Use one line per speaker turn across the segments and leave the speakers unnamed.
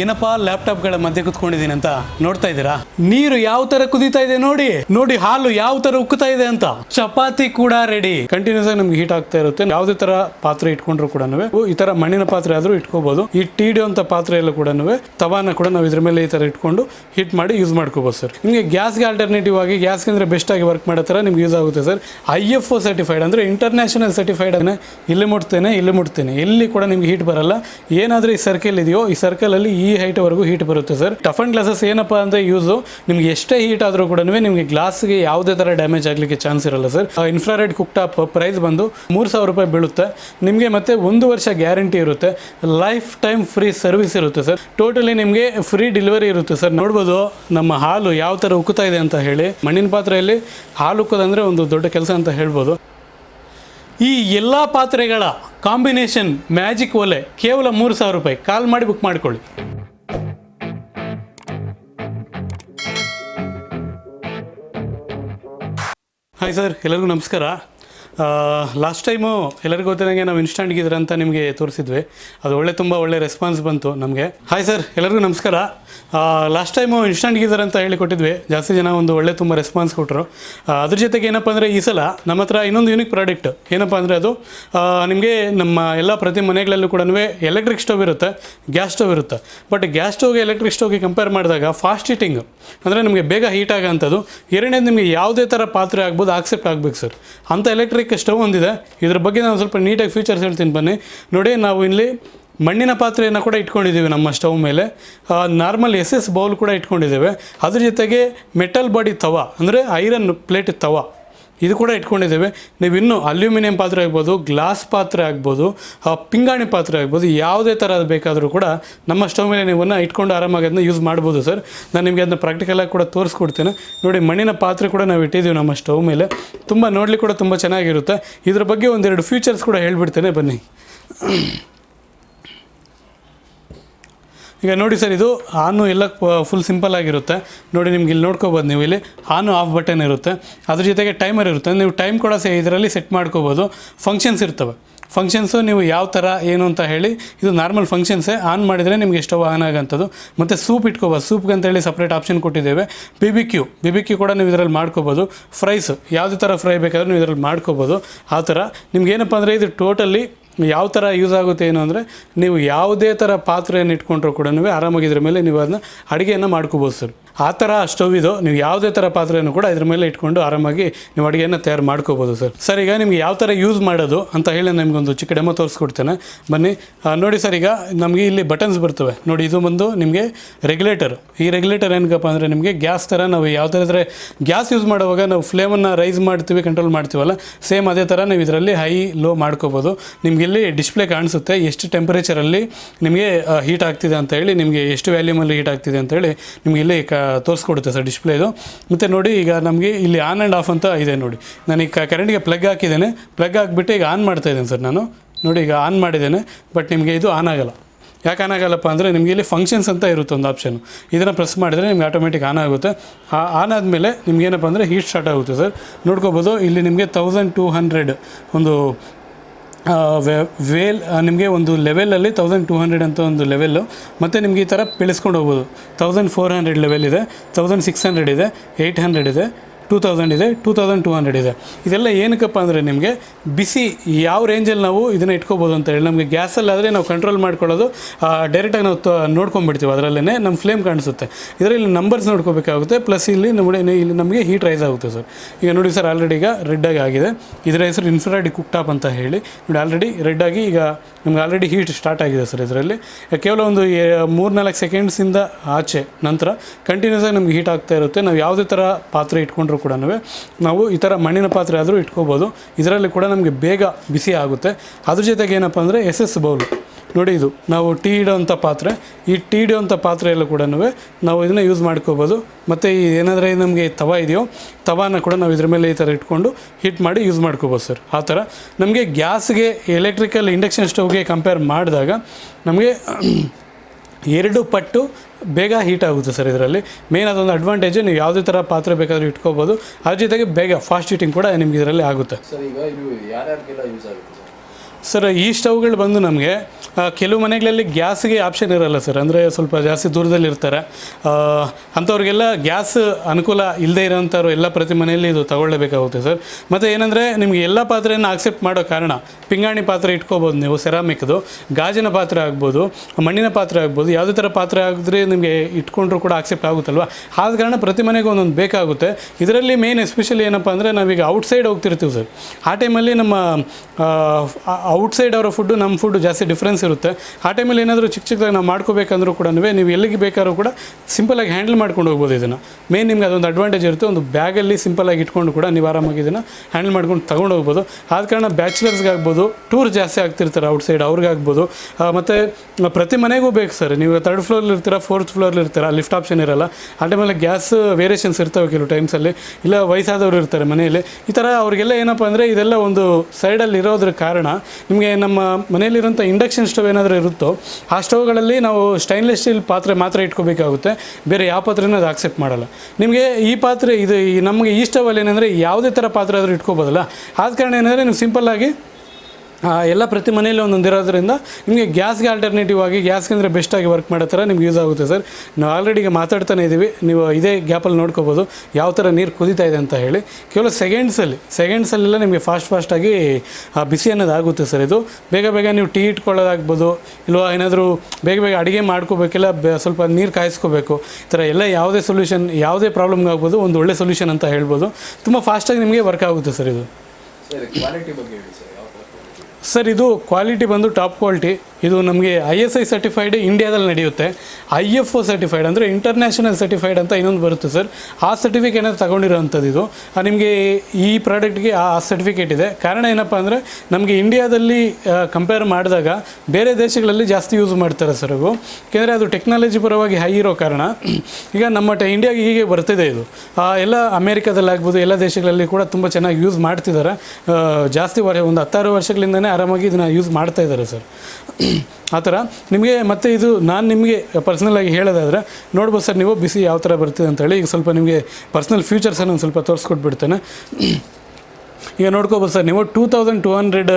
ಏನಪ್ಪಾ ಲ್ಯಾಪ್ಟಾಪ್ಗಳ ಮಧ್ಯೆ ಕುತ್ಕೊಂಡಿದ್ದೀನಿ ಅಂತ ನೋಡ್ತಾ ಇದ್ದೀರಾ? ನೀರು ಯಾವ ತರ ಕುದೀತಾ ಇದೆ ನೋಡಿ. ನೋಡಿ ಹಾಲು ಯಾವ ತರ ಉಕ್ಕುತ್ತಾ ಇದೆ ಅಂತ. ಚಪಾತಿ ಕೂಡ ರೆಡಿ ಕಂಟಿನ್ಯೂಸ್ ಆಗಿ ನಮ್ಗೆ ಹೀಟ್ ಆಗ್ತಾ ಇರುತ್ತೆ. ಯಾವುದೇ ತರ ಪಾತ್ರೆ ಇಟ್ಕೊಂಡ್ರು ಕೂಡ ಈ ತರ ಮಣ್ಣಿನ ಪಾತ್ರೆ ಆದ್ರೂ ಇಟ್ಕೋಬಹುದು ಈ ಟೀಡಿಯೋ ಅಂತ ಪಾತ್ರೆ ಎಲ್ಲ ಕೂಡ ತವಾನ ಕೂಡ ನಾವು ಇದ್ರ ಮೇಲೆ ಈ ತರ ಇಟ್ಕೊಂಡು ಹೀಟ್ ಮಾಡಿ ಯೂಸ್ ಮಾಡ್ಕೋಬಹುದು ಸರ್ ನಿಮಗೆ ಗ್ಯಾಸ್ಗೆ ಆಲ್ಟರ್ನೇಟಿವ್ ಆಗಿ ಗ್ಯಾಸ್ ಅಂದ್ರೆ ಬೆಸ್ಟ್ ಆಗಿ ವರ್ಕ್ ಮಾಡೋ ತರ ನಿಮ್ಗೆ ಯೂಸ್ ಆಗುತ್ತೆ sir I F O certified ಅಂದ್ರೆ ಇಂಟರ್ನ್ಯಾಷನಲ್ ಸರ್ಟಿಫೈಡ್ ಇಲ್ಲಿ ಮುಟ್ತೇನೆ ಇಲ್ಲಿ ಮುಟ್ತೇನೆ. ಎಲ್ಲಿ ಕೂಡ ನಿಮ್ಗೆ ಹೀಟ್ ಬರಲ್ಲ. ಏನಾದ್ರೂ ಈ ಸರ್ಕಲ್ ಇದೆಯೋ, ಈ ಸರ್ಕಲಲ್ಲಿ ಈ ಹೈಟ್ವರೆಗೂ ಹೀಟ್ ಬರುತ್ತೆ ಸರ್ ಟಫ್ ಅಂಡ್ ಗ್ಲಾಸಸ್ ಏನಪ್ಪ ಅಂದರೆ ಯೂಸು ನಿಮ್ಗೆ ಎಷ್ಟೇ ಹೀಟ್ ಆದರೂ ಕೂಡ ನಿಮಗೆ ಗ್ಲಾಸ್ಗೆ ಯಾವುದೇ ಥರ ಡ್ಯಾಮೇಜ್ ಆಗಲಿಕ್ಕೆ ಚಾನ್ಸ್ ಇರಲ್ಲ sir infrared cooktop price ಬಂದು ಮೂರು ಸಾವಿರ ರೂಪಾಯಿ ಬೀಳುತ್ತೆ. ನಿಮಗೆ ಮತ್ತೆ ಒಂದು ವರ್ಷ ಗ್ಯಾರಂಟಿ ಇರುತ್ತೆ. ಲೈಫ್ ಟೈಮ್ ಫ್ರೀ ಸರ್ವಿಸ್ ಇರುತ್ತೆ ಸರ್ ಟೋಟಲಿ ನಿಮಗೆ ಫ್ರೀ ಡೆಲಿವರಿ ಇರುತ್ತೆ ಸರ್ ನೋಡ್ಬೋದು ನಮ್ಮ ಹಾಲು ಯಾವ ಥರ ಉಕ್ಕುತ್ತಾ ಇದೆ ಅಂತ ಹೇಳಿ. ಮಣ್ಣಿನ ಪಾತ್ರೆಯಲ್ಲಿ ಹಾಲು ಉಕ್ಕೋದಂದರೆ ಒಂದು ದೊಡ್ಡ ಕೆಲಸ ಅಂತ ಹೇಳ್ಬೋದು. ಈ ಎಲ್ಲ ಪಾತ್ರೆಗಳ ಕಾಂಬಿನೇಷನ್ ಮ್ಯಾಜಿಕ್ ಒಲೆ ಕೇವಲ ಮೂರು ಸಾವಿರ ರೂಪಾಯಿ. ಕಾಲ್ ಮಾಡಿ ಬುಕ್ ಮಾಡಿಕೊಳ್ಳಿ. ಹಾಯ್ ಸರ್ ಎಲ್ಲರಿಗೂ ನಮಸ್ಕಾರ. ಲಾಸ್ಟ್ ಟೈಮು ಎಲ್ಲರಿಗೂ ಗೊತ್ತಿದಂಗೆ ನಾವು ಇನ್ಸ್ಟಂಟ್ ಗಿದ್ರ ಅಂತ ನಿಮಗೆ ತೋರಿಸಿದ್ವಿ. ಅದು ಒಳ್ಳೆ ತುಂಬ ಒಳ್ಳೆ ರೆಸ್ಪಾನ್ಸ್ ಬಂತು ನಮಗೆ. ಹಾಯ್ ಸರ್ ಎಲ್ಲರಿಗೂ ನಮಸ್ಕಾರ. ಲಾಸ್ಟ್ ಟೈಮು ಇನ್ಸ್ಟಂಟ್ ಗಿದ್ರ ಅಂತ ಹೇಳಿ ಕೊಟ್ಟಿದ್ವಿ. ಜಾಸ್ತಿ ಜನ ಒಂದು ಒಳ್ಳೆ ತುಂಬ ರೆಸ್ಪಾನ್ಸ್ ಕೊಟ್ಟರು ಅದ್ರ ಜೊತೆಗೆ ಏನಪ್ಪ ಅಂದರೆ ಈ ಸಲ ನಮ್ಮ ಹತ್ರ ಇನ್ನೊಂದು ಯೂನಿಕ್ ಪ್ರಾಡಕ್ಟ್ ಏನಪ್ಪ ಅಂದರೆ ಅದು ನಿಮಗೆ ನಮ್ಮ ಎಲ್ಲ ಪ್ರತಿ ಮನೆಗಳಲ್ಲೂ ಕೂಡ ಎಲೆಕ್ಟ್ರಿಕ್ ಸ್ಟೋವ್ ಇರುತ್ತೆ ಗ್ಯಾಸ್ ಸ್ಟೋವ್ ಇರುತ್ತೆ. ಬಟ್ ಗ್ಯಾಸ್ ಸ್ಟೋವ್ಗೆ ಎಲೆಕ್ಟ್ರಿಕ್ ಸ್ಟವ್ಗೆ ಕಂಪೇರ್ ಮಾಡಿದಾಗ ಫಾಸ್ಟ್ ಹೀಟಿಂಗ್ ಅಂದರೆ ನಿಮಗೆ ಬೇಗ ಹೀಟ್ ಆಗೋಂಥದ್ದು ಎರಡನೇದು ನಿಮಗೆ ಯಾವುದೇ ಥರ ಪಾತ್ರೆ ಆಗ್ಬೋದು ಆಕ್ಸೆಪ್ಟ್ ಆಗಬೇಕು ಸರ್ ಅಂಥ ಎಲೆಕ್ಟ್ರಿಕ್ ಸ್ಟವ್ ಒಂದಿದೆ. ಇದ್ರ ಬಗ್ಗೆ ನಾನು ಸ್ವಲ್ಪ ನೀಟಾಗಿ ಫೀಚರ್ಸ್ ಹೇಳ್ತೀನಿ ಬನ್ನಿ. ನೋಡಿ, ನಾವು ಇಲ್ಲಿ ಮಣ್ಣಿನ ಪಾತ್ರೆಯನ್ನು ಕೂಡ ಇಟ್ಕೊಂಡಿದ್ದೀವಿ ನಮ್ಮ ಸ್ಟವ್ ಮೇಲೆ. ನಾರ್ಮಲ್ ಎಸ್ ಎಸ್ ಬೌಲ್ ಕೂಡ ಇಟ್ಕೊಂಡಿದ್ದೇವೆ. ಅದ್ರ ಜೊತೆಗೆ ಮೆಟಲ್ ಬಾಡಿ ತವ, ಅಂದರೆ ಐರನ್ ಪ್ಲೇಟ್ ತವ. ಇದು ಕೂಡ ಇಟ್ಕೊಂಡಿದ್ದೇವೆ. ನೀವು ಇನ್ನೂ ಅಲ್ಯೂಮಿನಿಯಂ ಪಾತ್ರೆ ಆಗ್ಬೋದು, ಗ್ಲಾಸ್ ಪಾತ್ರೆ ಆಗ್ಬೋದು ಪಿಂಗಾಣಿ ಪಾತ್ರೆ ಆಗ್ಬೋದು, ಯಾವುದೇ ಥರ ಬೇಕಾದರೂ ಕೂಡ ನಮ್ಮ ಸ್ಟವ್ ಮೇಲೆ ನೀವನ್ನ ಇಟ್ಕೊಂಡು ಆರಾಮಾಗಿ ಅದನ್ನ ಯೂಸ್ ಮಾಡ್ಬೋದು ಸರ್. ನಾನು ನಿಮಗೆ ಅದನ್ನ ಪ್ರಾಕ್ಟಿಕಲಾಗಿ ಕೂಡ ತೋರಿಸ್ಕೊಡ್ತೇನೆ. ನೋಡಿ, ಮಣ್ಣಿನ ಪಾತ್ರೆ ಕೂಡ ನಾವು ಇಟ್ಟಿದ್ದೀವಿ ನಮ್ಮ ಸ್ಟವ್ ಮೇಲೆ. ತುಂಬ ನೋಡಲಿಕ್ಕೆ ಕೂಡ ತುಂಬ ಚೆನ್ನಾಗಿರುತ್ತೆ. ಇದ್ರ ಬಗ್ಗೆ ಒಂದೆರಡು ಫ್ಯೂಚರ್ಸ್ ಕೂಡ ಹೇಳ್ಬಿಡ್ತೇನೆ, ಬನ್ನಿ. ಈಗ ನೋಡಿ ಸರ್, ಇದು ಆನು ಎಲ್ಲ ಫುಲ್ ಸಿಂಪಲ್ ಆಗಿರುತ್ತೆ. ನೋಡಿ ನಿಮ್ಗೆ ಇಲ್ಲಿ ನೋಡ್ಕೋಬೋದು ನೀವು ಇಲ್ಲಿ. ಆನು ಆಫ್ ಬಟನ್ ಇರುತ್ತೆ. ಅದ್ರ ಜೊತೆಗೆ ಟೈಮರ್ ಇರುತ್ತೆ. ನೀವು ಟೈಮ್ ಕೂಡ ಸೇ ಇದರಲ್ಲಿ ಸೆಟ್ ಮಾಡ್ಕೋಬೋದು. ಫಂಕ್ಷನ್ಸ್ ಇರ್ತವೆ. ಫಂಕ್ಷನ್ಸು ನೀವು ಯಾವ ಥರ ಏನು ಅಂತ ಹೇಳಿ, ಇದು ನಾರ್ಮಲ್ ಫಂಕ್ಷನ್ಸೇ ಆನ್ ಮಾಡಿದರೆ ನಿಮಗೆ ಸ್ಟವ್ ಆನ್ ಆಗೋಂಥದ್ದು ಮತ್ತು ಸೂಪ್ ಇಟ್ಕೋಬೋದು. ಸೂಪ್ಗೆ ಅಂತೇಳಿ ಸಪ್ರೇಟ್ ಆಪ್ಷನ್ ಕೊಟ್ಟಿದ್ದೇವೆ. B B Q B B Q ಕೂಡ ನೀವು ಇದರಲ್ಲಿ ಮಾಡ್ಕೋಬೋದು. ಫ್ರೈಸು ಯಾವುದೇ ಥರ ಫ್ರೈ ಬೇಕಾದರೂ ನೀವು ಇದರಲ್ಲಿ ಮಾಡ್ಕೋಬೋದು. ಆ ಥರ ನಿಮ್ಗೆ ಏನಪ್ಪ ಅಂದರೆ ಇದು ಟೋಟಲಿ ಯಾವ ಥರ ಯೂಸ್ ಆಗುತ್ತೆ ಏನು ಅಂದರೆ, ನೀವು ಯಾವುದೇ ಥರ ಪಾತ್ರೆಯನ್ನು ಇಟ್ಕೊಂಡ್ರೂ ಕೂಡ ಆರಾಮಾಗಿದ್ರ ಮೇಲೆ ನೀವು ಅದನ್ನ ಅಡುಗೆಯನ್ನು ಮಾಡ್ಕೋಬೋದು ಸರ್ ಆ ಥರ ಸ್ಟವ್ ಇದು. ನೀವು ಯಾವುದೇ ಥರ ಪಾತ್ರೆಯನ್ನು ಕೂಡ ಇದ್ರ ಮೇಲೆ ಇಟ್ಕೊಂಡು ಆರಾಮಾಗಿ ನೀವು ಅಡುಗೆಯನ್ನು ತಯಾರು ಮಾಡ್ಕೋಬೋದು ಸರ್. ಸರ್, ಈಗ ನಿಮ್ಗೆ ಯಾವ ಥರ ಯೂಸ್ ಮಾಡೋದು ಅಂತ ಹೇಳಿ ನಿಮಗೊಂದು ಚಿಕ್ಕ ಡೆಮೋ ತೋರಿಸ್ಕೊಡ್ತೇನೆ. ಬನ್ನಿ. ನೋಡಿ ಸರ್, ಈಗ ನಮಗೆ ಇಲ್ಲಿ ಬಟನ್ಸ್ ಬರ್ತವೆ. ನೋಡಿ, ಇದು ಬಂದು ನಿಮಗೆ ರೆಗ್ಯುಲೇಟರ್ ಈ ರೆಗ್ಯುಲೇಟರ್ ಏನಕ್ಕಪ್ಪ ಅಂದರೆ ನಿಮಗೆ ಗ್ಯಾಸ್ ಥರ ನಾವು ಯಾವ ಥರ ಇದ್ರೆ ಗ್ಯಾಸ್ ಯೂಸ್ ಮಾಡುವಾಗ ನಾವು ಫ್ಲೇಮನ್ನು ರೈಸ್ ಮಾಡ್ತೀವಿ ಕಂಟ್ರೋಲ್ ಮಾಡ್ತೀವಲ್ಲ ಸೇಮ್ ಅದೇ ಥರ ನೀವು ಇದರಲ್ಲಿ ಹೈ ಲೋ ಮಾಡ್ಕೋಬೋದು. ನಿಮಗೆ ಇಲ್ಲಿ ಡಿಸ್ಪ್ಲೇ ಕಾಣಿಸುತ್ತೆ. ಎಷ್ಟು ಟೆಂಪರೇಚರಲ್ಲಿ ನಿಮಗೆ ಹೀಟ್ ಆಗ್ತಿದೆ ಅಂತ ಹೇಳಿ ನಿಮಗೆ ಎಷ್ಟು ವ್ಯಾಲ್ಯೂಮಲ್ಲಿ ಹೀಟ್ ಆಗ್ತಿದೆ ಅಂತ ಹೇಳಿ ನಿಮಗೆ ಇಲ್ಲಿ ಕ ತೋರಿಸ್ಕೊಡುತ್ತೆ ಸರ್ ಡಿಸ್ಪ್ಲೇ ಇದು. ಮತ್ತು ನೋಡಿ ಈಗ ನಮಗೆ ಇಲ್ಲಿ ಆನ್ ಆ್ಯಂಡ್ ಆಫ್ ಅಂತ ಇದೆ ನೋಡಿ. ನಾನು ಈಗ ಕರೆಂಟಿಗೆ ಪ್ಲಗ್ ಹಾಕಿದ್ದೇನೆ. ಪ್ಲಗ್ ಹಾಕಿಬಿಟ್ಟು ಈಗ ಆನ್ ಮಾಡ್ತಾ ಇದ್ದೇನೆ ಸರ್ ನಾನು. ನೋಡಿ ಈಗ ಆನ್ ಮಾಡಿದ್ದೇನೆ. ಬಟ್ ನಿಮಗೆ ಇದು ಆನ್ ಆಗಲ್ಲ. ಯಾಕೆ ಆನ್ ಆಗಲ್ಲಪ್ಪ ಅಂದರೆ ನಿಮಗೆ ಇಲ್ಲಿ ಫಂಕ್ಷನ್ಸ್ ಅಂತ ಇರುತ್ತೆ ಒಂದು ಆಪ್ಷನ್ ಇದನ್ನು ಪ್ರೆಸ್ ಮಾಡಿದರೆ ನಿಮಗೆ ಆಟೋಮೆಟಿಕ್ ಆನ್ ಆಗುತ್ತೆ. ಆನ್ ಆದಮೇಲೆ ನಿಮ್ಗೆ ಏನಪ್ಪ ಅಂದರೆ ಹೀಟ್ ಸ್ಟಾರ್ಟ್ ಆಗುತ್ತೆ ಸರ್. ನೋಡ್ಕೋಬೋದು, ಇಲ್ಲಿ ನಿಮಗೆ ತೌಸಂಡ್ ಟೂ ಹಂಡ್ರೆಡ್ ಒಂದು ವೇಲ್ ನಿಮಗೆ ಒಂದು ಲೆವೆಲಲ್ಲಿ ತೌಸಂಡ್ ಟೂ ಹಂಡ್ರೆಡ್ ಅಂತ ಒಂದು ಲೆವೆಲ್ಲು ಮತ್ತು ನಿಮಗೆ ಈ ಥರ ಬೆಳೆಸ್ಕೊಂಡು ಹೋಗ್ಬೋದು. ತೌಸಂಡ್ ಫೋರ್ ಹಂಡ್ರೆಡ್ ಲೆವೆಲ್ ಇದೆ. ತೌಸಂಡ್ ಸಿಕ್ಸ್ ಹಂಡ್ರೆಡ್ ಇದೆ. ಏಯ್ಟ್ ಹಂಡ್ರೆಡ್ ಇದೆ. ಟೂ ತೌಸಂಡ್ ಇದೆ ಟೂ ತೌಸಂಡ್ ಟೂ ಹಂಡ್ರೆಡ್ ಇದೆ. ಇದೆಲ್ಲ ಏನಕ್ಕಪ್ಪ ಅಂದರೆ ನಿಮಗೆ ಬಿಸಿ ಯಾವ ರೇಂಜಲ್ಲಿ ನಾವು ಇದನ್ನು ಇಟ್ಕೋಬೋದು ಅಂತ ಹೇಳಿ. ನಮಗೆ ಗ್ಯಾಸಲ್ಲಾದರೆ ನಾವು ಕಂಟ್ರೋಲ್ ಮಾಡ್ಕೊಳ್ಳೋದು ಡೈರೆಕ್ಟಾಗಿ ನಾವು ನೋಡ್ಕೊಂಬಿಡ್ತೀವಿ ಅದರಲ್ಲೇ ನಮ್ಮ ಫ್ಲೇಮ್ ಕಾಣಿಸುತ್ತೆ. ಇದರಲ್ಲಿ ನಂಬರ್ಸ್ ನೋಡ್ಕೋಬೇಕಾಗುತ್ತೆ ಪ್ಲಸ್ ಇಲ್ಲಿ ನೋಡಿ ಇಲ್ಲಿ ನಮಗೆ ಹೀಟ್ ರೈಸ್ ಆಗುತ್ತೆ ಸರ್. ಈಗ ನೋಡಿ ಸರ್ ಆಲ್ರೆಡಿ ಈಗ ರೆಡ್ಡಾಗಿ ಆಗಿದೆ. ಇದರ ಹೆಸರು ಇನ್ಫ್ರಾರೆಡ್ ಕುಕ್ ಟಾಪ್ ಅಂತ ಹೇಳಿ. ನೋಡಿ ಆಲ್ರೆಡಿ ರೆಡ್ ಆಗಿ ಈಗ ನಮ್ಗೆ ಆಲ್ರೆಡಿ ಹೀಟ್ ಸ್ಟಾರ್ಟ್ ಆಗಿದೆ ಸರ್ ಇದರಲ್ಲಿ. ಕೇವಲ ಒಂದು ಮೂರ್ನಾಲ್ಕು ಸೆಕೆಂಡ್ಸಿಂದ ಆಚೆ, ನಂತರ ಕಂಟಿನ್ಯೂಸ್ ಆಗಿ ನಮ್ಗೆ ಹೀಟ್ ಆಗ್ತಾ ಇರುತ್ತೆ. ನಾವು ಯಾವುದೇ ಥರ ಪಾತ್ರೆ ಇಟ್ಕೊಂಡ್ರೂ ಕೂಡ ನಾವು ಈ ಥರ ಮಣ್ಣಿನ ಪಾತ್ರೆ ಆದರೂ ಇಟ್ಕೋಬೋದು. ಇದರಲ್ಲಿ ಕೂಡ ನಮಗೆ ಬೇಗ ಬಿಸಿ ಆಗುತ್ತೆ. ಅದ್ರ ಜೊತೆಗೆ ಏನಪ್ಪ ಅಂದರೆ ಎಸ್ ಎಸ್ ಬೌಲು. ನೋಡಿ ಇದು, ನಾವು ಟೀ ಇಡೋವಂಥ ಪಾತ್ರೆ. ಈ ಟೀ ಇಡೋವಂಥ ಪಾತ್ರೆಯಲ್ಲೂ ಕೂಡ ನಾವು ಇದನ್ನು ಯೂಸ್ ಮಾಡ್ಕೋಬೋದು. ಮತ್ತು ಈ ಏನಾದರೆ ನಮಗೆ ತವ ಇದೆಯೋ, ತವಾನ ಕೂಡ ನಾವು ಇದ್ರ ಮೇಲೆ ಈ ಥರ ಇಟ್ಕೊಂಡು ಹೀಟ್ ಮಾಡಿ ಯೂಸ್ ಮಾಡ್ಕೋಬೋದು ಸರ್. ಆ ಥರ. ನಮಗೆ ಗ್ಯಾಸ್ಗೆ ಎಲೆಕ್ಟ್ರಿಕಲ್ ಇಂಡಕ್ಷನ್ ಸ್ಟವ್ಗೆ ಕಂಪೇರ್ ಮಾಡಿದಾಗ ನಮಗೆ ಎರಡು ಪಟ್ಟು ಬೇಗ ಹೀಟ್ ಆಗುತ್ತೆ ಸರ್ ಇದರಲ್ಲಿ. ಮೇನ್ ಅದೊಂದು ಅಡ್ವಾಂಟೇಜ್ ನೀವು ಯಾವುದೇ ಥರ ಪಾತ್ರೆ ಬೇಕಾದರೂ ಇಟ್ಕೋಬೋದು. ಅದ್ರ ಜೊತೆಗೆ ಬೇಗ ಫಾಸ್ಟ್ ಹೀಟಿಂಗ್ ಕೂಡ ನಿಮ್ಗೆ ಇದರಲ್ಲಿ ಆಗುತ್ತೆ.
ಸರ್ ಈಗ ಇದು ಯಾರ್ಯಾರಿಗೆಲ್ಲ ಯೂಸ್ ಆಗುತ್ತೆ? ಸರ್
ಈ ಸ್ಟವ್ಗಳು ಬಂದು ನಮಗೆ ಕೆಲವು ಮನೆಗಳಲ್ಲಿ ಗ್ಯಾಸ್ಗೆ ಆಪ್ಷನ್ ಇರಲ್ಲ ಸರ್. ಅಂದರೆ ಸ್ವಲ್ಪ ಜಾಸ್ತಿ ದೂರದಲ್ಲಿ ಇರ್ತಾರೆ. ಆ, ಅಂಥವ್ರಿಗೆಲ್ಲ ಗ್ಯಾಸ್ ಅನುಕೂಲ ಇಲ್ಲದೆ ಇರೋಂಥವ್ರು ಎಲ್ಲ ಪ್ರತಿ ಮನೆಯಲ್ಲಿ ಇದು ತಗೊಳ್ಳೇಬೇಕಾಗುತ್ತೆ ಸರ್. ಮತ್ತು ಏನಂದರೆ ನಿಮಗೆ ಎಲ್ಲ ಪಾತ್ರೆಯನ್ನು ಆಕ್ಸೆಪ್ಟ್ ಮಾಡೋ ಕಾರಣ ಪಿಂಗಾಣಿ ಪಾತ್ರೆ ಇಟ್ಕೋಬೋದು ನೀವು ಸೆರಾಮಿಕ್ದು ಗಾಜಿನ ಪಾತ್ರೆ ಆಗ್ಬೋದು ಮಣ್ಣಿನ ಪಾತ್ರೆ ಆಗ್ಬೋದು ಯಾವುದೇ ಥರ ಪಾತ್ರೆ ಆಗಿದ್ರೆ ನಿಮಗೆ ಇಟ್ಕೊಂಡ್ರೂ ಕೂಡ ಆಕ್ಸೆಪ್ಟ್ ಆಗುತ್ತಲ್ವ? ಆದ ಕಾರಣ ಪ್ರತಿ ಮನೆಗೂ ಒಂದೊಂದು ಬೇಕಾಗುತ್ತೆ. ಇದರಲ್ಲಿ ಮೇನ್ ಎಸ್ಪೆಷಲಿ ಏನಪ್ಪ ಅಂದರೆ ನಾವೀಗ ಔಟ್ಸೈಡ್ ಹೋಗ್ತಿರ್ತೀವಿ ಸರ್. ಆ ಟೈಮಲ್ಲಿ ನಮ್ಮ ಔಟ್ಸೈಡ್ ಅವರ ಫುಡ್ಡು ನಮ್ಮ ಫುಡ್ಡು ಜಾಸ್ತಿ ಡಿಫ್ರೆನ್ಸ್ ಇರುತ್ತೆ. ಆ ಟೈಮಲ್ಲಿ ಏನಾದರೂ ಚಿಕ್ಕ ಚಿಕ್ಕದಾಗಿ ನಾವು ಮಾಡ್ಕೋಬೇಕಂದ್ರೂ ಕೂಡ ನೀವು ಎಲ್ಲಿಗೆ ಬೇಕಾದ್ರೂ ಕೂಡ ಸಿಂಪಲಾಗಿ ಹ್ಯಾಂಡಲ್ ಮಾಡ್ಕೊಂಡು ಹೋಗ್ಬೋದು ಇದನ್ನು. ಮೇನ್ ನಿಮ್ಗೆ ಅದೊಂದು ಅಡ್ವಾಂಟೇಜ್ ಇರುತ್ತೆ, ಒಂದು ಬ್ಯಾಗಲ್ಲಿ ಸಿಂಪಲಾಗಿ ಇಟ್ಕೊಂಡು ಕೂಡ ನೀವು ಆರಾಮಾಗಿ ಇದನ್ನು ಹ್ಯಾಂಡಲ್ ಮಾಡ್ಕೊಂಡು ತೊಗೊಂಡು ಹೋಗ್ಬೋದು. ಆದ ಕಾರಣ ಬ್ಯಾಚುಲರ್ಸ್ಗಾಗ್ಬೋದು ಟೂರ್ ಜಾಸ್ತಿ ಆಗ್ತಿರ್ತಾರೆ ಔಟ್ಸೈಡ್ ಅವ್ರಿಗಾಗ್ಬೋದು. ಮತ್ತು, ಪ್ರತಿ ಮನೆಗೂ ಬೇಕು ಸರ್ ನೀವು ತರ್ಡ್ ಫ್ಲೋರ್ಲಿ ಇರ್ತೀರಾ ಫೋರ್ತ್ ಫ್ಲೋರ್ಲಿ ಇರ್ತೀರಾ ಲಿಫ್ಟ್ ಆಪ್ಷನ್ ಇರಲ್ಲ. ಆ ಟೈಮಲ್ಲಿ ಗ್ಯಾಸ್ ವೇರಿಯೇಷನ್ಸ್ ಇರ್ತವೆ ಕೆಲವು ಟೈಮ್ಸಲ್ಲಿ ಇಲ್ಲ ವಯಸ್ಸಾದವರು ಇರ್ತಾರೆ ಮನೆಯಲ್ಲಿ. ಈ ಥರ ಅವರಿಗೆಲ್ಲ ಏನಪ್ಪ ಅಂದರೆ, ಇದೆಲ್ಲ ಒಂದು ಸೈಡಲ್ಲಿ ಇರೋದ್ರ ಕಾರಣ ನಿಮಗೆ ನಮ್ಮ ಮನೆಯಲ್ಲಿರೋಂಥ ಇಂಡಕ್ಷನ್ ಸ್ಟವ್ ಏನಾದರೂ ಇರುತ್ತೋ, ಆ ಸ್ಟವ್ಗಳಲ್ಲಿ ನಾವು ಸ್ಟೈನ್ಲೆಸ್ ಸ್ಟೀಲ್ ಪಾತ್ರೆ ಮಾತ್ರ ಇಟ್ಕೋಬೇಕಾಗುತ್ತೆ. ಬೇರೆ ಯಾವ ಪಾತ್ರೆನೂ ಅದು ಆಕ್ಸೆಪ್ಟ್ ಮಾಡಲ್ಲ. ನಿಮಗೆ ಈ ಪಾತ್ರೆ, ಇದು ನಮಗೆ ಈ ಸ್ಟವಲ್ಲಿ ಏನಂದರೆ ಯಾವುದೇ ಥರ ಪಾತ್ರೆ ಆದರೂ ಇಟ್ಕೋಬೋದಲ್ಲ. ಆದ ಕಾರಣ ಏನಂದರೆ ನೀವು ಸಿಂಪಲ್ಲಾಗಿ ಎಲ್ಲ ಪ್ರತಿ ಮನೆಯಲ್ಲಿ ಒಂದೊಂದು ಇರೋದ್ರಿಂದ ನಿಮಗೆ ಗ್ಯಾಸ್ಗೆ ಆಲ್ಟರ್ನೇಟಿವ್ ಆಗಿ, ಗ್ಯಾಸ್ಗೆ ಅಂದರೆ ಬೆಸ್ಟಾಗಿ ವರ್ಕ್ ಮಾಡೋ ಥರ ನಿಮ್ಗೆ ಯೂಸ್ ಆಗುತ್ತೆ ಸರ್. ನಾವು ಆಲ್ರೆಡಿ ಈಗ ಮಾತಾಡ್ತಾನೆ ಇದ್ದೀವಿ ನೀವು ಇದೇ ಗ್ಯಾಪಲ್ಲಿ ನೋಡ್ಕೋಬೋದು. ಯಾವ ಥರ ನೀರು ಕುದೀತಾ ಇದೆ ಅಂತ ಹೇಳಿ. ಕೇವಲ ಸೆಕೆಂಡ್ಸಲ್ಲಿ ಸೆಕೆಂಡ್ಸಲ್ಲೆಲ್ಲ ನಿಮಗೆ ಫಾಸ್ಟ್ ಫಾಸ್ಟಾಗಿ ಬಿಸಿ ಅನ್ನೋದು ಆಗುತ್ತೆ ಸರ್ ಇದು. ಬೇಗ ಬೇಗ ನೀವು ಟೀ ಇಟ್ಕೊಳ್ಳೋದಾಗ್ಬೋದು, ಇಲ್ವಾ ಏನಾದರೂ ಬೇಗ ಬೇಗ ಅಡುಗೆ ಮಾಡ್ಕೋಬೇಕಿಲ್ಲ ಸ್ವಲ್ಪ ನೀರು ಕಾಯಿಸ್ಕೋಬೇಕು. ಈ ಥರ ಎಲ್ಲ ಯಾವುದೇ ಸೊಲ್ಯೂಷನ್ ಯಾವುದೇ ಪ್ರಾಬ್ಲಮ್ಗೆ ಆಗ್ಬೋದು, ಒಂದು ಒಳ್ಳೆ ಸೊಲ್ಯೂಷನ್ ಅಂತ ಹೇಳ್ಬೋದು. ತುಂಬ ಫಾಸ್ಟಾಗಿ ನಿಮಗೆ ವರ್ಕ್ ಆಗುತ್ತೆ ಸರ್ ಇದು.
ಕ್ವಾಲಿಟಿ ಬಗ್ಗೆ ಹೇಳಿ ಸರ್.
ಸರ್, ಇದು ಕ್ವಾಲಿಟಿ ಬಂದು ಟಾಪ್ ಕ್ವಾಲಿಟಿ. ಇದು ನಮಗೆ ಐ ಎಸ್ ಐ ಸರ್ಟಿಫೈಡ್ ಇಂಡಿಯಾದಲ್ಲಿ ನಡೆಯುತ್ತೆ. ಐ ಎಫ್ ಒ ಸರ್ಟಿಫೈಡ್ ಅಂದರೆ ಇಂಟರ್ನ್ಯಾಷನಲ್ ಸರ್ಟಿಫೈಡ್ ಅಂತ ಇನ್ನೊಂದು ಬರುತ್ತೆ ಸರ್. ಆ ಸರ್ಟಿಫಿಕೇಟ್ ತಗೊಂಡಿರೋವಂಥದ್ದು ಇದು. ನಿಮಗೆ ಈ ಪ್ರಾಡಕ್ಟ್ಗೆ ಆ ಸರ್ಟಿಫಿಕೇಟ್ ಇದೆ. ಕಾರಣ ಏನಪ್ಪ ಅಂದರೆ ನಮಗೆ ಇಂಡಿಯಾದಲ್ಲಿ ಕಂಪೇರ್ ಮಾಡಿದಾಗ ಬೇರೆ ದೇಶಗಳಲ್ಲಿ ಜಾಸ್ತಿ ಯೂಸ್ ಮಾಡ್ತಾರೆ ಸರ್ ಅವು ಏಕೆಂದರೆ ಅದು ಟೆಕ್ನಾಲಜಿ ಪರವಾಗಿ ಹೈ ಇರೋ ಕಾರಣ. ಈಗ ನಮ್ಮ ಟ, ಇಂಡಿಯಾಗೆ ಹೀಗೆ ಬರ್ತಿದೆ ಇದು. ಎಲ್ಲ ಅಮೇರಿಕಾದಲ್ಲಿ ಆಗ್ಬೋದು ಎಲ್ಲ ದೇಶಗಳಲ್ಲಿ ಕೂಡ ತುಂಬ ಚೆನ್ನಾಗಿ ಯೂಸ್ ಮಾಡ್ತಿದ್ದಾರೆ. ಜಾಸ್ತಿ ಒಂದು ಹತ್ತಾರು ವರ್ಷಗಳಿಂದನೇ ಆರಾಮಾಗಿ ಇದನ್ನು ಯೂಸ್ ಮಾಡ್ತಾ ಇದ್ದಾರೆ ಸರ್. ಆ ಥರ ನಿಮಗೆ ಮತ್ತೆ ಇದು ನಾನು ನಿಮಗೆ ಪರ್ಸ್ನಲಾಗಿ ಹೇಳೋದಾದರೆ, ನೋಡ್ಬೋದು ಸರ್, ನೀವು ಬಿಸಿ ಯಾವ ಥರ ಬರ್ತದೆ ಅಂತೇಳಿ ಈಗ ಸ್ವಲ್ಪ ನಿಮಗೆ ಪರ್ಸ್ನಲ್ ಫ್ಯೂಚರ್ಸನ್ನು ಒಂದು ಸ್ವಲ್ಪ ತೋರಿಸ್ಕೊಟ್ಬಿಡ್ತೇನೆ. ಈಗ ನೋಡ್ಕೋಬೋದು ಸರ್, ನೀವು ಟೂ ತೌಸಂಡ್ ಟೂ ಹಂಡ್ರೆಡ್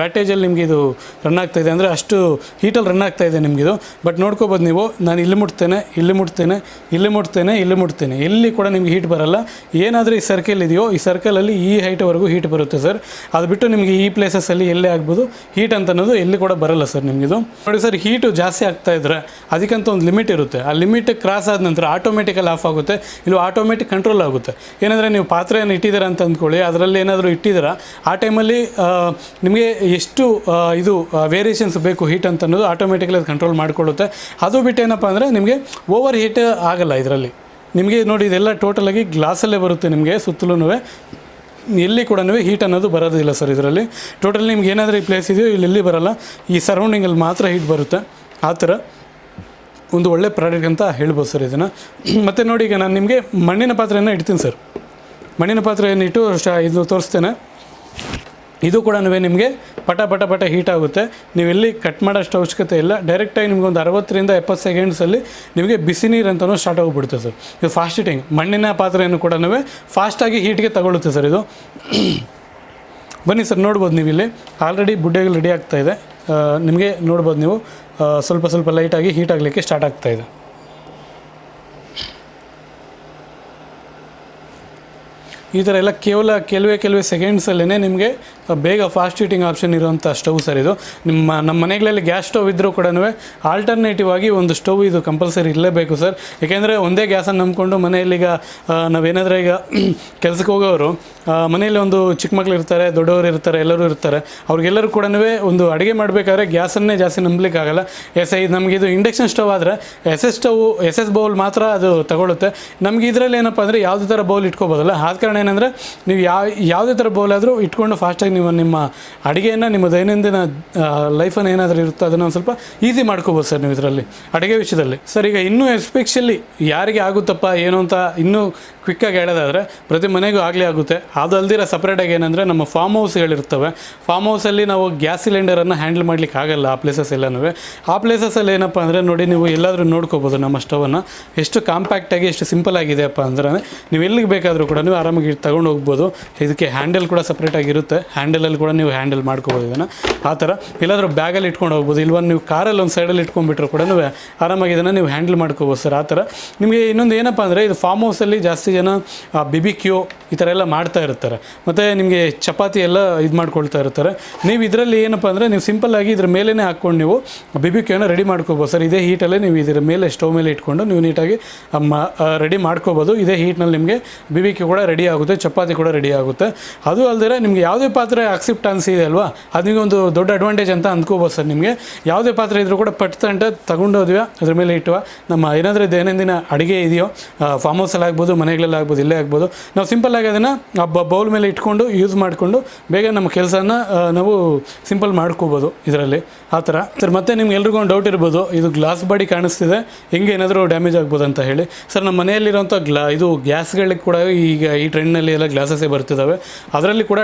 ವ್ಯಾಟೇಜಲ್ಲಿ ನಿಮಗೆ ಇದು ರನ್ ಆಗ್ತಾ ಇದೆ ಅಂದರೆ ಅಷ್ಟು ಹೀಟಲ್ಲಿ ರನ್ ಆಗ್ತಾ ಇದೆ ನಿಮಗಿದು. ಬಟ್ ನೋಡ್ಕೋಬೋದು ನೀವು, ನಾನು ಇಲ್ಲಿ ಮುಟ್ತೇನೆ ಇಲ್ಲಿ ಮುಟ್ತೇನೆ ಇಲ್ಲಿ ಮುಟ್ತೇನೆ ಇಲ್ಲಿ ಮುಟ್ತೇನೆ. ಎಲ್ಲಿ ಕೂಡ ನಿಮಗೆ ಹೀಟ್ ಬರಲ್ಲ. ಏನಾದರೂ ಈ ಸರ್ಕಲ್ ಇದೆಯೋ, ಈ ಸರ್ಕಲಲ್ಲಿ ಈ ಹೈಟ್ವರೆಗೂ ಹೀಟ್ ಬರುತ್ತೆ ಸರ್. ಅದು ಬಿಟ್ಟು ನಿಮಗೆ ಈ ಪ್ಲೇಸಸ್ಸಲ್ಲಿ ಎಲ್ಲೇ ಆಗ್ಬೋದು ಹೀಟ್ ಅಂತ ಅನ್ನೋದು ಎಲ್ಲಿ ಕೂಡ ಬರಲ್ಲ ಸರ್ ನಿಮಗಿದು. ನೋಡಿ ಸರ್ ಹೀಟು ಜಾಸ್ತಿ ಆಗ್ತಾ ಇದ್ದರೆ ಅದಕ್ಕಂತ ಒಂದು ಲಿಮಿಟ್ ಇರುತ್ತೆ. ಆ ಲಿಮಿಟ್ ಕ್ರಾಸ್ ಆದ ನಂತರ ಆಟೋಮೆಟಿಕಲ್ಲಿ ಆಫ್ ಆಗುತ್ತೆ ಇಲ್ಲ ಆಟೋಮೆಟಿಕ್ ಕಂಟ್ರೋಲ್ ಆಗುತ್ತೆ. ಏನಂದರೆ ನೀವು ಪಾತ್ರೆಯನ್ನು ಇಟ್ಟಿದ್ದೀರಾ ಅಂತ ಅಂದ್ಕೊಳ್ಳಿ, ಅದರಲ್ಲಿ ಏನಾದರೂ ಇಟ್ಟಿದ್ದೀರಾ? ಆ ಟೈಮಲ್ಲಿ ನಿಮಗೆ ಎಷ್ಟು ಇದು ವೇರಿಯೇಷನ್ಸ್ ಬೇಕು ಹೀಟ್ ಅಂತ ಅನ್ನೋದು ಆಟೋಮೆಟಿಕಲಿ ಅದು ಕಂಟ್ರೋಲ್ ಮಾಡಿಕೊಳ್ಳುತ್ತೆ. ಅದು ಬಿಟ್ಟು ಏನಪ್ಪ ಅಂದರೆ ನಿಮಗೆ ಓವರ್ ಹೀಟ್ ಆಗಲ್ಲ ಇದರಲ್ಲಿ. ನಿಮಗೆ ನೋಡಿ ಇದೆಲ್ಲ ಟೋಟಲಾಗಿ ಗ್ಲಾಸಲ್ಲೇ ಬರುತ್ತೆ ನಿಮಗೆ ಸುತ್ತಲೂ ಎಲ್ಲಿ ಕೂಡ ಹೀಟ್ ಅನ್ನೋದು ಬರೋದಿಲ್ಲ ಸರ್ ಇದರಲ್ಲಿ. ಟೋಟಲ್ ನಿಮ್ಗೆ ಏನಾದರೂ ಈ ಪ್ಲೇಸ್ ಇದೆಯೋ ಇಲ್ಲಿ ಎಲ್ಲಿ ಬರೋಲ್ಲ. ಈ ಸರೌಂಡಿಂಗಲ್ಲಿ ಮಾತ್ರ ಹೀಟ್ ಬರುತ್ತೆ. ಆ ಥರ ಒಂದು ಒಳ್ಳೆ ಪ್ರಾಡಕ್ಟ್ ಅಂತ ಹೇಳ್ಬೋದು ಸರ್ ಇದನ್ನು. ಮತ್ತು ನೋಡಿ ಈಗ ನಾನು ನಿಮಗೆ ಮಣ್ಣಿನ ಪಾತ್ರೆಯನ್ನು ಇಡ್ತೀನಿ ಸರ್ ಮಣ್ಣಿನ ಪಾತ್ರೆಯನ್ನು ಇಟ್ಟು ಇದು ತೋರಿಸ್ತೇನೆ. ಇದು ಕೂಡ ನಿಮಗೆ ಪಟ ಪಟ ಪಟ ಹೀಟ್ ಆಗುತ್ತೆ. ನೀವು ಎಲ್ಲಿ ಕಟ್ ಮಾಡೋಷ್ಟು ಅವಶ್ಯಕತೆ ಇಲ್ಲ. ಡೈರೆಕ್ಟಾಗಿ ನಿಮ್ಗೆ ಒಂದು ಅರವತ್ತರಿಂದ ಎಪ್ಪತ್ತು ಸೆಕೆಂಡ್ಸಲ್ಲಿ ನಿಮಗೆ ಬಿಸಿ ನೀರು ಅಂತಲೂ ಸ್ಟಾರ್ಟ್ ಆಗಿಬಿಡುತ್ತೆ ಸರ್ ಇದು ಫಾಸ್ಟ್ ಹೀಟಿಂಗ್ ಮಣ್ಣಿನ ಪಾತ್ರೆಯನ್ನು ಕೂಡ ಫಾಸ್ಟಾಗಿ ಹೀಟ್ಗೆ ತಗೊಳ್ಳುತ್ತೆ ಸರ್ ಇದು. ಬನ್ನಿ ಸರ್ ನೋಡ್ಬೋದು ನೀವು ಇಲ್ಲಿ. ಆಲ್ರೆಡಿ ಬುಡ್ಡೆಗಳು ರೆಡಿ ಆಗ್ತಾ ಇದೆ. ನಿಮಗೆ ನೋಡ್ಬೋದು ನೀವು. ಸ್ವಲ್ಪ ಸ್ವಲ್ಪ ಲೈಟಾಗಿ ಹೀಟ್ ಆಗಲಿಕ್ಕೆ ಸ್ಟಾರ್ಟ್ ಆಗ್ತಾ ಈ ಥರ ಎಲ್ಲ ಕೇವಲ ಕೆಲವೇ ಕೆಲವೇ ಸೆಕೆಂಡ್ಸಲ್ಲೇ ನಿಮಗೆ ಬೇಗ ಫಾಸ್ಟ್ ಹೀಟಿಂಗ್ ಆಪ್ಷನ್ ಇರುವಂಥ ಸ್ಟವ್ ಸರ್ ಇದು. ನಿಮ್ಮ ನಮ್ಮ ಮನೆಗಳಲ್ಲಿ ಗ್ಯಾಸ್ ಸ್ಟವ್ ಇದ್ದರೂ ಕೂಡ ಆಲ್ಟರ್ನೇಟಿವ್ ಆಗಿ ಒಂದು ಸ್ಟವ್ ಇದು ಕಂಪಲ್ಸರಿ ಇರಲೇಬೇಕು ಸರ್. ಏಕೆಂದರೆ ಒಂದೇ ಗ್ಯಾಸನ್ನು ನಂಬಿಕೊಂಡು ಮನೆಯಲ್ಲಿ ಈಗ ಆ, ನಾವೇನಾದರೂ ಈಗ ಕೆಲಸಕ್ಕೆ ಹೋಗೋರು ಮನೆಯಲ್ಲಿ ಒಂದು ಚಿಕ್ಕ ಮಕ್ಳು ಇರ್ತಾರೆ ದೊಡ್ಡವರು ಇರ್ತಾರೆ ಎಲ್ಲರೂ ಇರ್ತಾರೆ. ಅವ್ರಿಗೆಲ್ಲರೂ ಕೂಡ ಒಂದು ಅಡುಗೆ ಮಾಡಬೇಕಾದ್ರೆ ಗ್ಯಾಸನ್ನೇ ಜಾಸ್ತಿ ನಂಬಲಿಕ್ಕಾಗಲ್ಲ. ಎಸ್ ಇದು ನಮಗೆ ಇದು ಇಂಡಕ್ಷನ್ ಸ್ಟವ್ ಆದರೆ S S stove S S bowl ಮಾತ್ರ ಅದು ತಗೊಳುತ್ತೆ. ನಮಗೆ ಇದರಲ್ಲಿ ಏನಪ್ಪ ಅಂದರೆ ಯಾವುದೇ ಥರ ಬೌಲ್ ಇಟ್ಕೋಬೋದಲ್ಲ. ಆದ ಕಾರಣ ಏನಂದರೆ ನೀವು ಯಾವ ಯಾವುದೇ ಥರ ಬೌಲ್ ಆದರೂ ಇಟ್ಕೊಂಡು ಫಾಸ್ಟಾಗಿ ನೀವು ನಿಮ್ಮ ಅಡುಗೆಯನ್ನು, ನಿಮ್ಮ ದೈನಂದಿನ ಲೈಫನ್ನು ಏನಾದರೂ ಇರುತ್ತೋ ಅದನ್ನು ಒಂದು ಸ್ವಲ್ಪ ಈಸಿ ಮಾಡ್ಕೋಬೋದು ಸರ್ ನೀವು ಇದರಲ್ಲಿ, ಅಡುಗೆ ವಿಷಯದಲ್ಲಿ. ಸರ್ ಈಗ ಇನ್ನೂ ಎಸ್ಪೆಷಲಿ ಯಾರಿಗೆ ಆಗುತ್ತಪ್ಪ, ಏನು ಅಂತ ಇನ್ನೂ ಕ್ವಿಕ್ಕಾಗಿ ಹೇಳೋದಾದರೆ, ಪ್ರತಿ ಮನೆಗೂ ಆಗಲೇ ಆಗುತ್ತೆ. ಅದು ಅಲ್ದಿರ ಸಪ್ರೇಟಾಗಿ ಏನಂದರೆ, ನಮ್ಮ ಫಾರ್ಮ್ ಹೌಸ್ಗಳಿರ್ತವೆ ಫಾರ್ಮ್ ಹೌಸಲ್ಲಿ ನಾವು ಗ್ಯಾಸ್ ಸಿಲಿಂಡರನ್ನು ಹ್ಯಾಂಡಲ್ ಮಾಡ್ಲಿಕ್ಕೆ ಆಗಲ್ಲ ಆ ಪ್ಲೇಸಸ್ ಎಲ್ಲನೂ. ಆ ಪ್ಲೇಸಸಲ್ಲಿ ಏನಪ್ಪ ಅಂದರೆ, ನೋಡಿ ನೀವು ಎಲ್ಲಾದರೂ ನೋಡ್ಕೋಬೋದು ನಮ್ಮ ಸ್ಟವನ್ನು ಎಷ್ಟು ಕಾಂಪ್ಯಾಕ್ಟಾಗಿ ಎಷ್ಟು ಸಿಂಪಲ್ ಆಗಿದೆಯಪ್ಪ ಅಂದ್ರೆ, ನೀವು ಎಲ್ಲಿಗೆ ಬೇಕಾದರೂ ಕೂಡ ನೀವು ಆರಾಮಾಗಿ ತಗೊಂಡು ಹೋಗ್ಬೋದು. ಇದಕ್ಕೆ ಹ್ಯಾಂಡಲ್ ಕೂಡ ಸಪ್ರೇಟಾಗಿ ಇರುತ್ತೆ. ಹ್ಯಾಂಡಲಲ್ಲಿ ಕೂಡ ನೀವು ಹ್ಯಾಂಡಲ್ ಮಾಡ್ಕೋಬೋದು ಇದನ್ನು. ಆ ಥರ. ಎಲ್ಲಾದರೂ ಬ್ಯಾಗಲ್ಲಿ ಇಟ್ಕೊಂಡು ಹೋಗ್ಬೋದು. ಇಲ್ವ ನೀವು ಕಾರಲ್ಲಿ ಒಂದು ಸೈಡಲ್ಲಿ ಇಟ್ಕೊಂಡ್ಬಿಟ್ರು ಕೂಡ ಆರಾಮಾಗಿ ಇದನ್ನು ನೀವು ಹ್ಯಾಂಡಲ್ ಮಾಡ್ಕೋಬೋದು ಸರ್. ಆ ಥರ. ನಿಮಗೆ ಇನ್ನೊಂದು ಏನಪ್ಪ ಅಂದರೆ, ಇದು ಫಾರ್ಮ್ ಹೌಸಲ್ಲಿ ಜಾಸ್ತಿ ಜನ ಬಿ ಈ ಥರ ಎಲ್ಲ ಮಾಡ್ತಾ ಇರ್ತಾರೆ. ಮತ್ತು ನಿಮಗೆ ಚಪಾತಿ ಎಲ್ಲ ಇದು ಮಾಡ್ಕೊಳ್ತಾ ಇರ್ತಾರೆ. ನೀವು ಇದರಲ್ಲಿ ಏನಪ್ಪ ಅಂದರೆ ನೀವು ಸಿಂಪಲ್ಲಾಗಿ ಇದ್ರ ಮೇಲೇ ಹಾಕ್ಕೊಂಡು ನೀವು ಬಿ ಬಿ ಕ್ಯೂನ ರೆಡಿ ಮಾಡ್ಕೋಬೋದು. ಸರ್, ಇದೇ ಹೀಟಲ್ಲೇ ನೀವು ಇದರ ಮೇಲೆ ಸ್ಟವ್ ಮೇಲೆ ಇಟ್ಕೊಂಡು ನೀವು ನೀಟಾಗಿ ರೆಡಿ ಮಾಡ್ಕೋಬೋದು. ಇದೇ ಹೀಟ್ನಲ್ಲಿ ನಿಮಗೆ ಬಿ ಬಿ ಕ್ಯೂ ಕೂಡ ರೆಡಿ ಆಗುತ್ತೆ, ಚಪಾತಿ ಕೂಡ ರೆಡಿ ಆಗುತ್ತೆ. ಅದು ಅಲ್ಲದೆ ನಿಮಗೆ ಯಾವುದೇ ಪಾತ್ರೆ ಅಕ್ಸೆಪ್ಟಾನ್ಸ್ ಇದೆ ಅಲ್ವಾ? ಅದು ನಿಮಗೆ ಒಂದು ದೊಡ್ಡ ಅಡ್ವಾಂಟೇಜ್ ಅಂತ ಅಂದ್ಕೋಬೋದು ಸರ್ ನಿಮಗೆ. ಯಾವುದೇ ಪಾತ್ರೆ ಇದ್ರೂ ಕೂಡ ಪಟ್ಟಂಟ ತಗೊಂಡೋದ್ವಿ ಅದ್ರ ಮೇಲೆ ಇಟ್ಟುವ ನಮ್ಮ ಏನಾದರೂ ದೈನಂದಿನ ಅಡುಗೆ ಇದೆಯೋ ಫಾರ್ಮ್ ಹೌಸಲ್ಲಿ ಆಗ್ಬೋದು ಮನೆಗಳಲ್ಲಿ ಆಗ್ಬೋದು, ಇಲ್ಲೇ ಆಗ್ಬೋದು. ನಾವು ಸಿಂಪಲ್ಲಾಗಿ ಅದನ್ನು ಆ ಬೌಲ್ ಮೇಲೆ ಇಟ್ಕೊಂಡು ಯೂಸ್ ಮಾಡಿಕೊಂಡು ಬೇಗ ನಮ್ಮ ಕೆಲಸನ ನಾವು ಸಿಂಪಲ್ ಮಾಡ್ಕೋಬೋದು ಇದರಲ್ಲಿ. ಆ ಥರ. ಸರ್, ಮತ್ತೆ ನಿಮ್ಗೆ ಎಲ್ರಿಗೂ ಒಂದು ಡೌಟ್ ಇರ್ಬೋದು, ಇದು ಗ್ಲಾಸ್ ಬಾಡಿ ಕಾಣಿಸ್ತಿದೆ, ಹೆಂಗೆ ಏನಾದರೂ ಡ್ಯಾಮೇಜ್ ಆಗ್ಬೋದು ಅಂತ ಹೇಳಿ. ಸರ್, ನಮ್ಮ ಮನೆಯಲ್ಲಿರುವಂಥ ಗ್ಲಾ ಇದು ಗ್ಯಾಸ್ಗಳಿಗೆ ಕೂಡ ಈಗ ಈ ಟ್ರೆಂಡ್ನಲ್ಲಿ ಎಲ್ಲ ಗ್ಲಾಸಸ್ಸೇ ಬರ್ತಿದ್ದಾವೆ ಅದರಲ್ಲಿ ಕೂಡ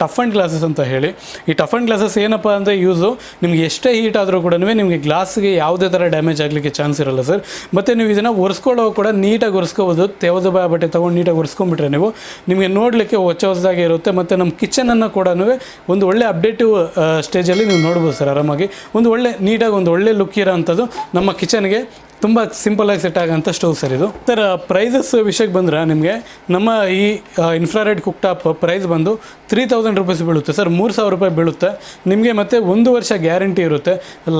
ಟಫ್ ಆ್ಯಂಡ್ ಗ್ಲಾಸಸ್ ಅಂತ ಹೇಳಿ. ಈ ಟಫ್ ಆ್ಯಂಡ್ ಗ್ಲಾಸಸ್ ಏನಪ್ಪ ಅಂದರೆ ಯೂಸು ನಿಮ್ಗೆ ಎಷ್ಟೇ ಹೀಟ್ ಆದರೂ ಕೂಡ ನಿಮಗೆ ಗ್ಲಾಸ್ಗೆ ಯಾವುದೇ ಥರ ಡ್ಯಾಮೇಜ್ ಆಗಲಿಕ್ಕೆ ಚಾನ್ಸ್ ಇರಲ್ಲ ಸರ್ ಮತ್ತು ನೀವು ಇದನ್ನು ಒರೆಸ್ಕೊಳ್ಳೋ ಕೂಡ ನೀಟಾಗಿ ಒರೆಸ್ಕೋಬೋದು. ತೇವದ ಬಾ ಬಟ್ಟೆ ತೊಗೊಂಡು ನೀಟಾಗಿ ಒರೆಸ್ಕೊಂಬಿಟ್ರೆ ನೀವು. ನಿಮಗೆ ನೋಡಲಿಕ್ಕೆ ಹೊಚ್ಚ ಹೊಸದಾಗಿ ಇರುತ್ತೆ. ಮತ್ತು ನಮ್ಮ ಕಿಚನನ್ನು ಕೂಡ ಒಂದು ಒಳ್ಳೆ ಅಪ್ಡೇಟಿವ್ ಸ್ಟೇಜಲ್ಲಿ ನೀವು ನೋಡ್ಬೋದು ಸರ್ ಆರಾಮಾಗಿ. ಒಂದು ಒಳ್ಳೆ, ನೀಟಾಗಿ ಒಂದು ಒಳ್ಳೆ ಲುಕ್ ಇರೋ ಅಂಥದ್ದು ನಮ್ಮ ಕಿಚನ್ಗೆ ತುಂಬ ಸಿಂಪಲಾಗಿ ಸೆಟ್ ಆಗೋಂಥ ಸ್ಟವ್ ಸರ್ ಇದು. ಸರ್ ಪ್ರೈಸಸ್ ವಿಷಯಕ್ಕೆ ಬಂದರೆ ನಿಮಗೆ ನಮ್ಮ ಈ ಇನ್ಫ್ರಾರೆಡ್ ಕುಕ್ ಟಾಪ್ ಪ್ರೈಸ್ ಬಂದು ತ್ರೀ ತೌಸಂಡ್ ರುಪೀಸ್ ಬೀಳುತ್ತೆ ಸರ್, ಮೂರು ಸಾವಿರ ರೂಪಾಯಿ ಬೀಳುತ್ತೆ. ನಿಮಗೆ ಮತ್ತೆ ಒಂದು ವರ್ಷ ಗ್ಯಾರಂಟಿ ಇರುತ್ತೆ.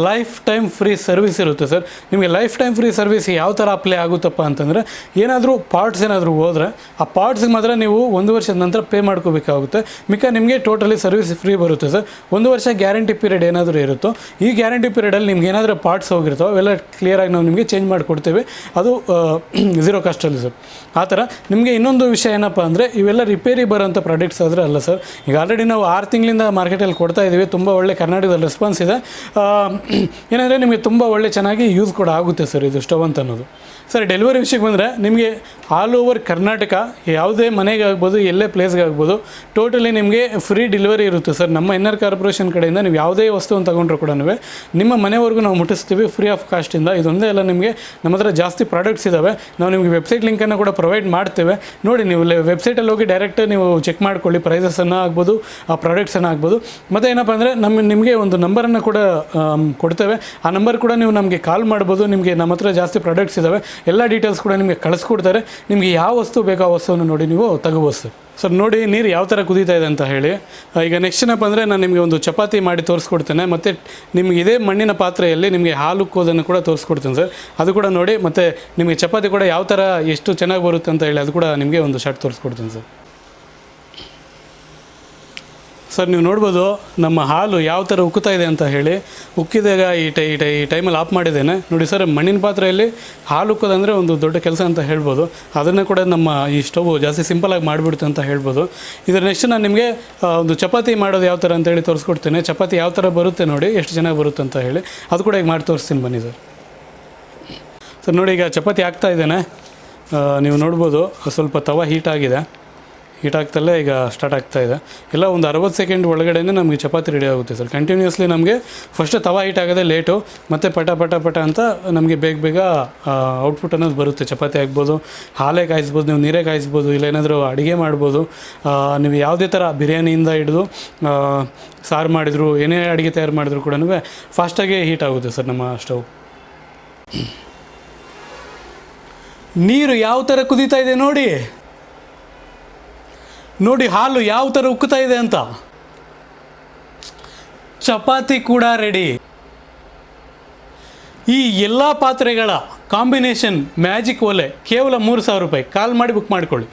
ಲೈಫ್ ಟೈಮ್ ಫ್ರೀ ಸರ್ವಿಸ್ ಇರುತ್ತೆ ಸರ್. ನಿಮಗೆ ಲೈಫ್ ಟೈಮ್ ಫ್ರೀ ಸರ್ವಿಸ್ ಯಾವ ಥರ ಅಪ್ಲೈ ಆಗುತ್ತಪ್ಪ ಅಂತಂದರೆ, ಏನಾದರೂ ಪಾರ್ಟ್ಸ್ ಏನಾದರೂ ಹೋದರೆ, ಆ ಪಾರ್ಟ್ಸ್ಗೆ ಮಾತ್ರ ನೀವು ಒಂದು ವರ್ಷದ ನಂತರ ಪೇ ಮಾಡ್ಕೋಬೇಕಾಗುತ್ತೆ. ಮಿಕ್ಕ ನಿಮಗೆ ಟೋಟಲಿ ಸರ್ವಿಸ್ ಫ್ರೀ ಬರುತ್ತೆ ಸರ್. ಒಂದು ವರ್ಷ ಗ್ಯಾರಂಟಿ ಪೀರಿಯಡ್ ಏನಾದರೂ ಇರುತ್ತೋ, ಈ ಗ್ಯಾರಂಟಿ ಪೀರಿಯಡಲ್ಲಿ ನಿಮ್ಗೆ ಏನಾದರೂ ಪಾರ್ಟ್ಸ್ ಹೋಗಿರ್ತಾವೆ, ಅವೆಲ್ಲ ಕ್ಲಿಯರಾಗಿ ನಾವು ನಿಮಗೆ ಚೇಂಜ್ ಮಾಡಿಕೊಡ್ತೇವೆ. ಅದು ಝೀರೋ ಕಾಸ್ಟಲ್ಲಿ ಸರ್. ಆ ಥರ ನಿಮಗೆ ಇನ್ನೊಂದು ವಿಷಯ ಏನಪ್ಪ ಅಂದರೆ, ಇವೆಲ್ಲ ರಿಪೇರಿ ಬರೋಂಥ ಪ್ರಾಡಕ್ಟ್ಸ್ ಆದರೆ ಅಲ್ಲ ಸರ್. ಈಗ ಆಲ್ರೆಡಿ ನಾವು ಆರು ತಿಂಗಳಿಂದ ಮಾರ್ಕೆಟಲ್ಲಿ ಕೊಡ್ತಾ ಇದ್ದೀವಿ ತುಂಬ ಒಳ್ಳೆ ಕರ್ನಾಟಕದಲ್ಲಿ ರೆಸ್ಪಾನ್ಸ್ ಇದೆ. ಏನಂದರೆ ನಿಮಗೆ ತುಂಬ ಒಳ್ಳೆ ಚೆನ್ನಾಗಿ ಯೂಸ್ ಕೂಡ ಆಗುತ್ತೆ ಸರ್ ಇದು ಸ್ಟವ್ ಅಂತ ಅನ್ನೋದು. ಸರ್ ಡೆಲಿವರಿ ವಿಷಯಕ್ಕೆ ಬಂದರೆ ನಿಮಗೆ ಆಲ್ ಓವರ್ ಕರ್ನಾಟಕ, ಯಾವುದೇ ಮನೆಗೆ ಆಗ್ಬೋದು, ಎಲ್ಲೇ ಪ್ಲೇಸ್ಗೆ ಆಗ್ಬೋದು ಟೋಟಲಿ ನಿಮಗೆ ಫ್ರೀ ಡೆಲಿವರಿ ಇರುತ್ತೆ ಸರ್. ನಮ್ಮ ಎನ್ ಕಾರ್ಪೊರೇಷನ್ ಕಡೆಯಿಂದ ನೀವು ಯಾವುದೇ ವಸ್ತುವನ್ನು ತೊಗೊಂಡ್ರು ಕೂಡ ನಿಮ್ಮ ಮನೆವರೆಗೂ ನಾವು ಮುಟ್ಟಿಸ್ತೀವಿ ಫ್ರೀ ಆಫ್ ಕಾಸ್ಟಿಂದ ಇದೊಂದೇ ಎಲ್ಲ ನಿಮಗೆ ನಮ್ಮ ಹತ್ರ ಜಾಸ್ತಿ ಪ್ರಾಡಕ್ಟ್ಸ್ ಇದ್ದಾವೆ ನಾವು ನಿಮಗೆ ವೆಬ್ಸೈಟ್ ಲಿಂಕನ್ನು ಕೂಡ ಪ್ರೊವೈಡ್ ಮಾಡ್ತೇವೆ. ನೋಡಿ ನೀವು ವೆಬ್ಸೈಟಲ್ಲಿ ಹೋಗಿ ಡೈರೆಕ್ಟ್ ನೀವು ಚೆಕ್ ಮಾಡ್ಕೊಳ್ಳಿ. ಪ್ರೈಸಸನ್ನು ಆಗ್ಬೋದು, ಆ ಪ್ರಾಡಕ್ಟ್ಸನ್ನು ಆಗ್ಬೋದು. ಮತ್ತು ಏನಪ್ಪ ಅಂದರೆ ನಮ್ಮ, ನಿಮಗೆ ಒಂದು ನಂಬರನ್ನು ಕೂಡ ಕೊಡ್ತೇವೆ. ಆ ನಂಬರ್ ಕೂಡ ನೀವು ನಮಗೆ ಕಾಲ್ ಮಾಡ್ಬೋದು. ನಿಮಗೆ ನಮ್ಮ ಹತ್ರ ಜಾಸ್ತಿ ಪ್ರಾಡಕ್ಟ್ಸ್ ಇದ್ದಾವೆ ಎಲ್ಲ ಡೀಟೇಲ್ಸ್ ಕೂಡ ನಿಮಗೆ ಕಳಿಸ್ಕೊಡ್ತಾರೆ. ನಿಮಗೆ ಯಾವ ವಸ್ತು ಬೇಕು ಆ ವಸ್ತುವನ್ನು ನೋಡಿ ನೀವು ತಗೋಬೋದು ಸರ್ ಸರ್, ನೋಡಿ, ನೀರು ಯಾವ ಥರ ಕುದೀತಾ ಇದೆ ಅಂತ ಹೇಳಿ. ಈಗ ನೆಕ್ಸ್ಟ್ ಏನಪ್ಪ ಅಂದರೆ ನಾನು ನಿಮಗೆ ಒಂದು ಚಪಾತಿ ಮಾಡಿ ತೋರಿಸ್ಕೊಡ್ತೇನೆ, ಮತ್ತು ನಿಮಗೆ ಇದೇ ಮಣ್ಣಿನ ಪಾತ್ರೆಯಲ್ಲಿ ನಿಮಗೆ ಹಾಲು ಕೋದನ್ನು ಕೂಡ ತೋರಿಸ್ಕೊಡ್ತೇನೆ ಸರ್. ಅದು ಕೂಡ ನೋಡಿ, ಮತ್ತು ನಿಮಗೆ ಚಪಾತಿ ಕೂಡ ಯಾವ ಥರ ಎಷ್ಟು ಚೆನ್ನಾಗಿ ಬರುತ್ತೆ ಅಂತ ಹೇಳಿ, ಅದು ಕೂಡ ನಿಮಗೆ ಒಂದು ಶಾರ್ಟ್ ತೋರಿಸ್ಕೊಡ್ತೇನೆ ಸರ್. ಸರ್, ನೀವು ನೋಡ್ಬೋದು ನಮ್ಮ ಹಾಲು ಯಾವ ಥರ ಉಕ್ಕುತ್ತಾ ಇದೆ ಅಂತ ಹೇಳಿ. ಉಕ್ಕಿದಾಗ ಈ ಟೈ ಈ ಟೈ, ಈ ಟೈಮಲ್ಲಿ ಆಫ್ ಮಾಡಿದ್ದೇನೆ. ನೋಡಿ ಸರ್, ಮಣ್ಣಿನ ಪಾತ್ರೆಯಲ್ಲಿ ಹಾಲು ಉಕ್ಕೋದಂದರೆ ಒಂದು ದೊಡ್ಡ ಕೆಲಸ ಅಂತ ಹೇಳ್ಬೋದು. ಅದನ್ನು ಕೂಡ ನಮ್ಮ ಈ ಸ್ಟವ್ ಜಾಸ್ತಿ ಸಿಂಪಲಾಗಿ ಮಾಡಿಬಿಡ್ತು ಅಂತ ಹೇಳ್ಬೋದು. ಇದರ ನೆಕ್ಸ್ಟ್ ನಾನು ನಿಮಗೆ ಒಂದು ಚಪಾತಿ ಮಾಡೋದು ಯಾವ ಥರ ಅಂತ ಹೇಳಿ ತೋರಿಸ್ಕೊಡ್ತೇನೆ. ಚಪಾತಿ ಯಾವ ಥರ ಬರುತ್ತೆ ನೋಡಿ, ಎಷ್ಟು ಚೆನ್ನಾಗಿ ಬರುತ್ತೆ ಅಂತ ಹೇಳಿ. ಅದು ಕೂಡ ಈಗ ಮಾಡಿ ತೋರಿಸ್ತೀನಿ ಬನ್ನಿ ಸರ್. ಸರ್, ನೋಡಿ ಈಗ ಚಪಾತಿ ಆಗ್ತಾ ಇದ್ದೇನೆ. ನೀವು ನೋಡ್ಬೋದು, ಸ್ವಲ್ಪ ತವ ಹೀಟ್ ಆಗಿದೆ. ಹೀಟ್ ಆಗ್ತಲ್ಲೇ ಈಗ ಸ್ಟಾರ್ಟ್ ಆಗ್ತಾ ಇದೆ. ಎಲ್ಲ ಒಂದು ಅರವತ್ತು ಸೆಕೆಂಡ್ ಒಳಗಡೆಯೇ ನಮಗೆ ಚಪಾತಿ ರೆಡಿ ಆಗುತ್ತೆ ಸರ್. ಕಂಟಿನ್ಯೂಸ್ಲಿ ನಮಗೆ ಫಸ್ಟ್ ತವಾ ಹೀಟ್ ಆಗೋದೇ ಲೇಟು ಮತ್ತು ಪಟ ಪಟ ಪಟ ಅಂತ ನಮಗೆ ಬೇಗ ಬೇಗ ಔಟ್ಪುಟ್ ಅನ್ನೋದು ಬರುತ್ತೆ. ಚಪಾತಿ ಆಗ್ಬೋದು ಹಾಲೇ ಕಾಯಿಸ್ಬೋದು, ನೀವು ನೀರೇ ಕಾಯಿಸ್ಬೋದು, ಇಲ್ಲ ಏನಾದರೂ ಅಡುಗೆ ಮಾಡ್ಬೋದು ನೀವು ಯಾವುದೇ ಥರ ಬಿರಿಯಾನಿಯಿಂದ ಹಿಡಿದು ಸಾರು ಮಾಡಿದ್ರು, ಏನೇ ಅಡುಗೆ ತಯಾರು ಮಾಡಿದ್ರು ಕೂಡ ಫಾಸ್ಟಾಗೇ ಹೀಟ್ ಆಗುತ್ತೆ ಸರ್ ನಮ್ಮ ಸ್ಟವ್. ನೀರು ಯಾವ ಥರ ಕುದೀತಾ ಇದೆ ನೋಡಿ. ನೋಡಿ ಹಾಲು ಯಾವ ಥರ ಉಕ್ಕುತ್ತಾ ಇದೆ ಅಂತ. ಚಪಾತಿ ಕೂಡ ರೆಡಿ ಈ ಎಲ್ಲ ಪಾತ್ರೆಗಳ ಕಾಂಬಿನೇಷನ್ ಮ್ಯಾಜಿಕ್ ಒಲೆ ಕೇವಲ ಮೂರು ಸಾವಿರ ರೂಪಾಯಿ. ಕಾಲ್ ಮಾಡಿ ಬುಕ್ ಮಾಡಿಕೊಳ್ಳಿ.